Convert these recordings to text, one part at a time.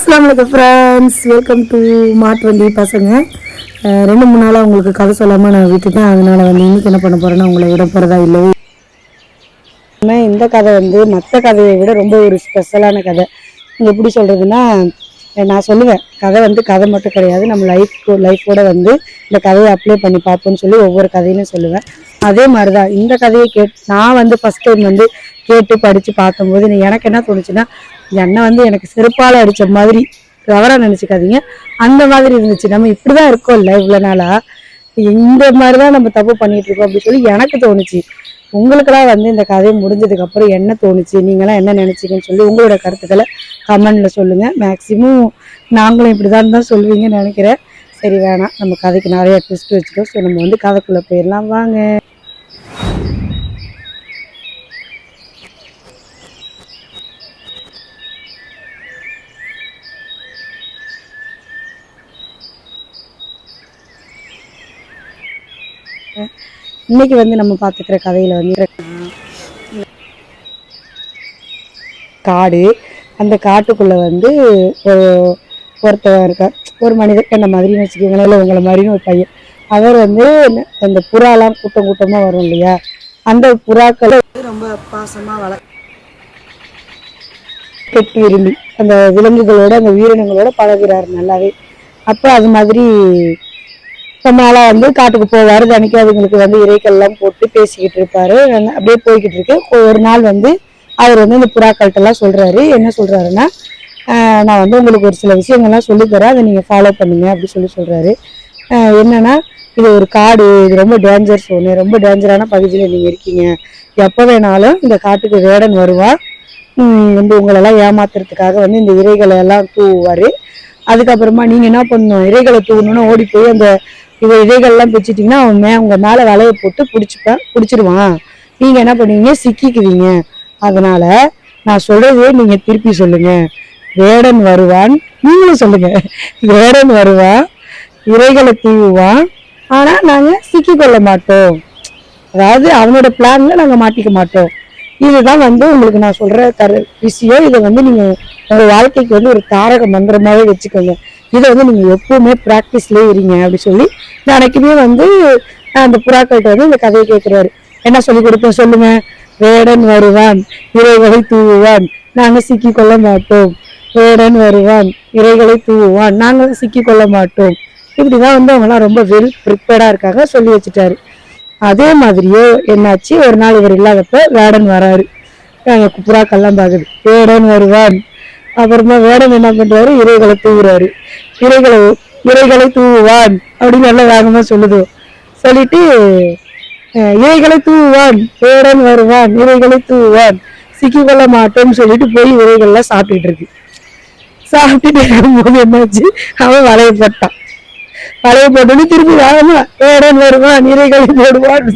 அஸ்லாம் வலைக்கம் friends welcome to மாட்டு வண்டி பசங்க ரெண்டு மூணு நாளாக உங்களுக்கு கதை சொல்லாமல் நான் விட்டுட்டேன். அதனால் வந்து இன்றைக்கி என்ன பண்ண போகிறேன்னா உங்களை விட போகிறதா இல்லை. இந்த கதை வந்து மற்ற கதையை விட ரொம்ப ஒரு ஸ்பெஷலான கதை. எப்படி சொல்கிறதுன்னா நான் சொல்லுவேன் கதை வந்து கதை மட்டும் கிடையாது. நம்ம லைஃப் லைஃபோட வந்து இந்த கதையை அப்ளை பண்ணி பார்ப்போம்னு சொல்லி ஒவ்வொரு கதையிலும் சொல்லுவேன். அதே மாதிரி தான் இந்த கதையை கேட் நான் வந்து ஃபஸ்ட் டைம் வந்து கேட்டு படித்து பார்க்கும்போது எனக்கு என்ன தோணுச்சுன்னா என்னை வந்து எனக்கு செருப்பால் அடித்த மாதிரி தவறாக நினச்சிக்காதீங்க. அந்த மாதிரி இருந்துச்சு. நம்ம இப்படி தான் இருக்கோம்ல இவ்வளோ நாளாக இந்த மாதிரி தான் நம்ம தப்பு பண்ணிட்டு இருக்கோம். அப்படின்னு சொல்லி எனக்கு தோணுச்சு. உங்களுக்கெல்லாம் வந்து இந்த கதை முடிஞ்சதுக்கு அப்புறம் என்ன தோணுச்சு? நீங்களாம் என்ன நினச்சிங்கன்னு சொல்லி உங்களோட கருத்துக்களை கமெண்ட்ல சொல்லுங்க. மேக்சிமம் நாங்களும் இப்படிதான் தான் சொல்லுவீங்கன்னு நினைக்கிறேன். சரி வேணாம். நம்ம கதைக்கு நிறைய ட்விஸ்ட் வச்சுட்டோம். ஸோ நம்ம வந்து கதைக்குள்ள போயிடலாம். வாங்க. இன்னைக்கு வந்து நம்ம பார்த்துக்கிற கதையில வந்து காடு. அந்த காட்டுக்குள்ள வந்து ஒரு ஒருத்தர் இருக்கார் ஒரு மனிதர் என்ன மாதிரின்னு வச்சுக்கோங்களேன் இல்லை உங்களை மாதிரின்னு ஒரு பையன். அவர் வந்து அந்த புறாலாம் கூட்டம் கூட்டமா வரும் இல்லையா? அந்த புறாக்களை ரொம்ப பாசமாக வள கெட்டு விரும்பி அந்த விலங்குகளோட அந்த உயிரினங்களோட பழகிறார் நல்லாவே. அப்போ அது மாதிரி ரொம்ப வந்து காட்டுக்கு போவார் தினைக்கு அதுங்களுக்கு வந்து இறைக்கெல்லாம் போட்டு பேசிக்கிட்டு இருப்பாரு. அப்படியே போய்கிட்டு இருக்கு. ஒரு நாள் வந்து அவர் வந்து இந்த புறாக்கள்கிட்ட எல்லாம் சொல்றாரு. என்ன சொல்றாருன்னா நான் வந்து உங்களுக்கு ஒரு சில விஷயங்கள்லாம் சொல்லித்தரேன். அதை நீங்கள் ஃபாலோ பண்ணுங்க அப்படின்னு சொல்லி சொல்கிறாரு என்னென்னா என்னன்னா இது ஒரு காடு இது ரொம்ப டேஞ்சர் சோனு ரொம்ப டேஞ்சரான பகுதியில் நீங்கள் இருக்கீங்க. எப்போ வேணாலும் இந்த காட்டுக்கு வேடன் வருவா. வந்து உங்களெல்லாம் ஏமாத்துறதுக்காக வந்து இந்த இறைகளை எல்லாம் தூவுவார். அதுக்கப்புறமா நீங்க என்ன பண்ணணும்? இறைகளை தூவணும்னு ஓடி போய் அந்த இவ இறைகள்லாம் பிடிச்சிட்டிங்கன்னா அவன் மே உங்க மேல வலையை போட்டு பிடிச்சிப்பேன் பிடிச்சிருவான். நீங்க என்ன பண்ணுவீங்க? சிக்கிக்குவீங்க. அதனால நான் சொல்கிறதே நீங்க திருப்பி சொல்லுங்க. வேடன் வருவான். நீங்களும் சொல்லுங்க. வேடன் வருவான் இறைகளை தூவுவான். ஆனா நாங்க சிக்கிக்கொள்ள மாட்டோம். அதாவது அவனோட பிளான்ல நாங்க மாட்டிக்க மாட்டோம். இதுதான் வந்து உங்களுக்கு நான் சொல்ற தர விஷயம். இதை வந்து நீங்க உங்க வாழ்க்கைக்கு வந்து ஒரு தாரக மந்திரமாவே வச்சுக்கோங்க. இதை வந்து நீங்க எப்பவுமே ப்ராக்டிஸ்லயே இருங்க அப்படி சொல்லி நாளைக்குமே வந்து அந்த புறாக்கள்கிட்ட வந்து இந்த கதையை கேட்கிறாரு என்ன சொல்லி கொடுப்பேன் சொல்லுங்க? வேடன் வருவான் இறைகளை தூவுவான். நாங்க சிக்கி கொள்ள மாட்டோம். வேடன் வருவான் இறைகளை தூவுவான். நாங்களும் சிக்கி கொள்ள மாட்டோம். இப்படிதான் வந்து அவங்களாம் ரொம்ப வெல் ப்ரிப்பேர்டாக இருக்காங்க சொல்லி வச்சுட்டாரு. அதே மாதிரியே என்னாச்சு? ஒரு நாள் இவர் இல்லாதப்ப வேடன் வராரு. அங்க புறாக்கள்லாம் பாக்குது. வேடன் வருவான். அப்புறமா வேடன் என்ன பண்றாரு? இறைகளை தூவுறாரு. இறைகளை இறைகளை தூவுவான் அப்படின்னு நல்லா வேகமா சொல்லுது. சொல்லிட்டு இறைகளை தூவுவான். வேடன் வருவான். இறைகளை தூவுவான். சிக்கிக்கொள்ள மாட்டோம்னு சொல்லிட்டு போய் இறைகள்லாம் சாப்பிட்டுட்டு இருக்கு. சாப்பிட்டுட்டு இருக்கும்போது என்னாச்சு? அவன் வளையப்பட்டான் பழைய போட்டு போட்டோன்னு திருப்பி வேகமா வேடன் வருவான் இறைகளை போடுவான்.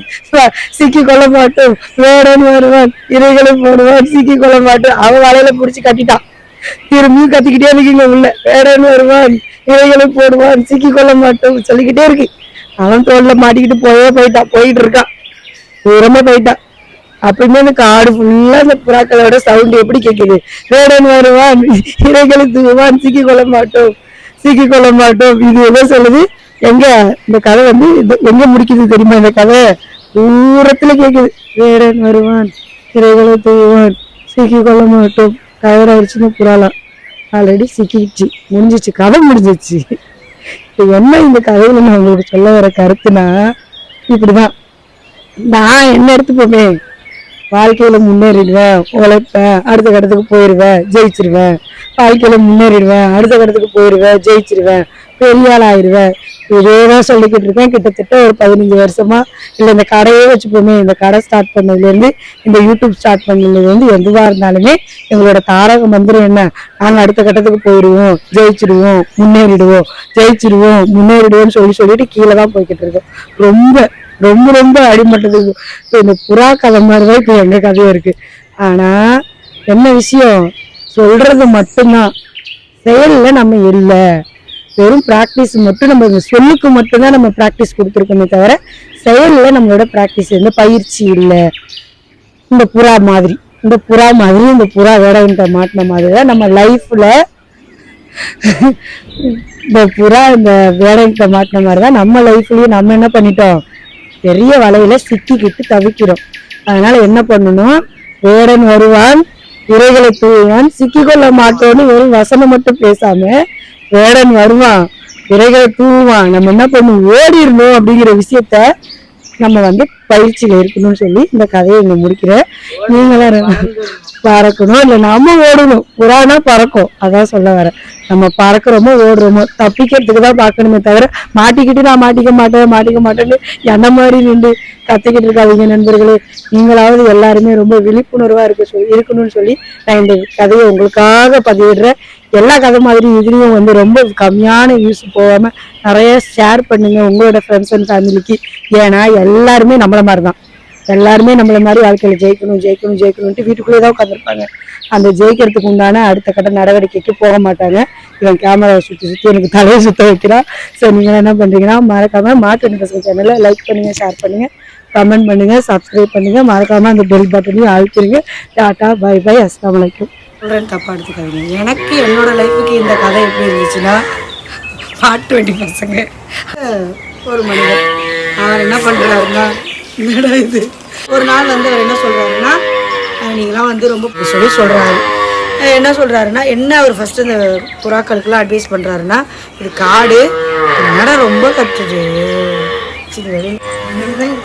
சிக்கி கொள்ள மாட்டோம். வேடன் வருவான் இறைகளை போடுவான் சிக்கி கொள்ள மாட்டோம். அவன் வலையில புடிச்சு கட்டிட்டான். திரும்பியும் கத்திக்கிட்டே இருக்கீங்க உள்ள. வேடன் வருவான் இறைகளை போடுவான் சிக்கி கொள்ள மாட்டோம் சொல்லிக்கிட்டே இருக்கு. அவன் தோல்ல மாட்டிக்கிட்டு போயே போயிட்டான். போயிட்டு இருக்கான். தூரமா போயிட்டான். அப்பயுமே அந்த காடு ஃபுல்லா அந்த புறாக்களோட சவுண்ட் எப்படி கேக்குது? வேடன் வருவான் இறைகளை தூவான் சிக்கி கொள்ள மாட்டோம். சிக்கிக்கொள்ள மாட்டோம் இது எதோ சொல்லுது. எங்க இந்த கதை வந்து இது எங்க முடிக்குது தெரியுமா இந்த கதை? தூரத்துல கேக்குது. வேடன் வருவான் திரைகளை தூவான் சிக்கிக்கொள்ள மாட்டோம் தயாராகிடுச்சுன்னு புறாலாம். ஆல்ரெடி சிக்கிடுச்சு முடிஞ்சிச்சு கதை முடிஞ்சிச்சு. இப்போ என்ன இந்த கதையில நான் உங்களுக்கு சொல்ல வர கருத்துனா இப்படிதான். நான் என்ன எடுத்துப்போமே வாழ்க்கையில முன்னேறிடுவேன் உழைப்பேன் அடுத்த கட்டத்துக்கு போயிடுவேன் ஜெயிச்சிருவேன். வாழ்க்கையில முன்னேறிடுவேன் அடுத்த கட்டத்துக்கு போயிடுவேன் ஜெயிச்சிருவேன். பெரிய ஆள் ஆயிடுவேன் இதே தான் சொல்லிக்கிட்டு இருக்கேன். கிட்டத்தட்ட ஒரு பதினஞ்சு வருஷமா இல்லை இந்த கடையே வச்சுப்போமே. இந்த கடை ஸ்டார்ட் பண்ணதுலேருந்து இந்த யூடியூப் ஸ்டார்ட் பண்ணதுலேருந்து எதுவாக இருந்தாலுமே எங்களோட தாரக மந்திரம் என்ன? நாங்கள் அடுத்த கட்டத்துக்கு போயிடுவோம் ஜெயிச்சிடுவோம் முன்னேறிடுவோம் ஜெயிச்சிடுவோம் முன்னேறிடுவோம்னு சொல்லி சொல்லிட்டு கீழே தான் போய்கிட்டு இருக்கோம். ரொம்ப ரொம்ப ரொம்ப அடிமட்டத்துக்கு இந்த புறா கதை மாதிரி தான் இப்போ எங்கள் கதையும் இருக்கு. ஆனா என்ன விஷயம்? சொல்றது மட்டும்தான். செயல்ல நம்ம இல்லை. வெறும் ப்ராக்டிஸ் மட்டும் நம்ம இந்த சொல்லுக்கு மட்டும்தான் நம்ம ப்ராக்டிஸ் கொடுத்துருக்கோமே தவிர செயல்ல நம்மளோட ப்ராக்டிஸ் இந்த பயிற்சி இல்லை. இந்த புறா மாதிரி. இந்த புறா மாதிரி இந்த புறா வேடகிட்ட மாட்டின மாதிரி தான் நம்ம லைஃப்பில் இந்த புறா இந்த வேடங்கிட்ட மாட்டின மாதிரி தான் நம்ம லைஃப்லேயும் நம்ம என்ன பண்ணிட்டோம்? பெரிய வலையில சிக்கிக்கிட்டு தவிக்கிறோம். அதனால என்ன பண்ணணும்? வேடன் வருவான் இறைகளை தூவான் சிக்கிக்கொள்ள மாட்டோன்னு வெறும் வசனம் மட்டும் பேசாம வேடன் வருவான் இறைகளை தூவான் நம்ம என்ன பண்ணுவோம்? ஓடிடணும் அப்படிங்கிற விஷயத்த நம்ம வந்து பயிற்சியில இருக்கணும்னு சொல்லி இந்த கதையை இங்க முடிக்கிறேன். நீங்களும் பறக்கணும். இல்லை நம்ம ஓடணும். புறானா பறக்கும். அதான் சொல்ல வரேன். நம்ம பறக்கிறோமோ ஓடுறோமோ தப்பிக்கிறதுக்கு தான் பார்க்கணுமே தவிர மாட்டிக்கிட்டு நான் மாட்டிக்க மாட்டேன் மாட்டிக்க மாட்டேன்னு என்ன மாதிரி நின்று கத்திக்கிட்டு இருக்காதீங்க நண்பர்களே. நீங்களாவது எல்லாருமே ரொம்ப விழிப்புணர்வா இருக்க சொல்லி இருக்கணும்னு சொல்லி நான் இந்த கதையை உங்களுக்காக பதிவிடுறேன். எல்லா கதை மாதிரி இதுலயும் வந்து ரொம்ப கம்மியான யூஸ் போகாம நிறைய ஷேர் பண்ணுங்க. உங்களோட ஃப்ரெண்ட்ஸ் அண்ட் ஃபேமிலிக்கு ஏன்னா எல்லாருமே நம்ம நம்மள மாதிரி தான் எல்லாருமே நம்மள மாதிரி வாழ்க்கையில ஜெயிக்கணும் ஜெயிக்கணும் ஜெயிக்கணும்ட்டு வீட்டுக்குள்ளே தான் உட்காந்துருப்பாங்க அந்த ஜெயிக்கிறதுக்கு உண்டான அடுத்த கட்ட நடவடிக்கைக்கு போக மாட்டாங்க. இவன் கேமராவை சுற்றி சுற்றி எனக்கு தலையை சுத்த வைக்கிறான் ஸோ நீங்கள் என்ன பண்ணுறீங்கன்னா மறக்காம மாட்டு பசங்க சேனலை லைக் பண்ணுங்க ஷேர் பண்ணுங்க கமெண்ட் பண்ணுங்க சப்ஸ்கிரைப் பண்ணுங்க. மறக்காம அந்த பெல் பட்டனையும் அழுத்திருங்க. டாட்டா பை பை அஸ்லாம் வலைக்கும் சொல்கிறேன் தப்பாக எடுத்துக்காதீங்க எனக்கு என்னோட லைஃபுக்கு இந்த கதை எப்படி இருந்துச்சுன்னா பாட்டு டுவெண்ட்டி பசங்க. ஒரு மனிதர் அவர் என்ன பண்ணுறாருன்னா என்னடா இது? ஒரு நாள் வந்து அவர் என்ன சொல்கிறாருன்னா நீங்களாம் வந்து ரொம்ப சொல்லி சொல்கிறாரு என்ன சொல்கிறாருன்னா என்ன அவர் ஃபஸ்ட்டு இந்த புறாக்களுக்கெல்லாம் அட்வைஸ் பண்ணுறாருன்னா இது காடு என்னடா ரொம்ப கட்டுது. சரி, தான் இது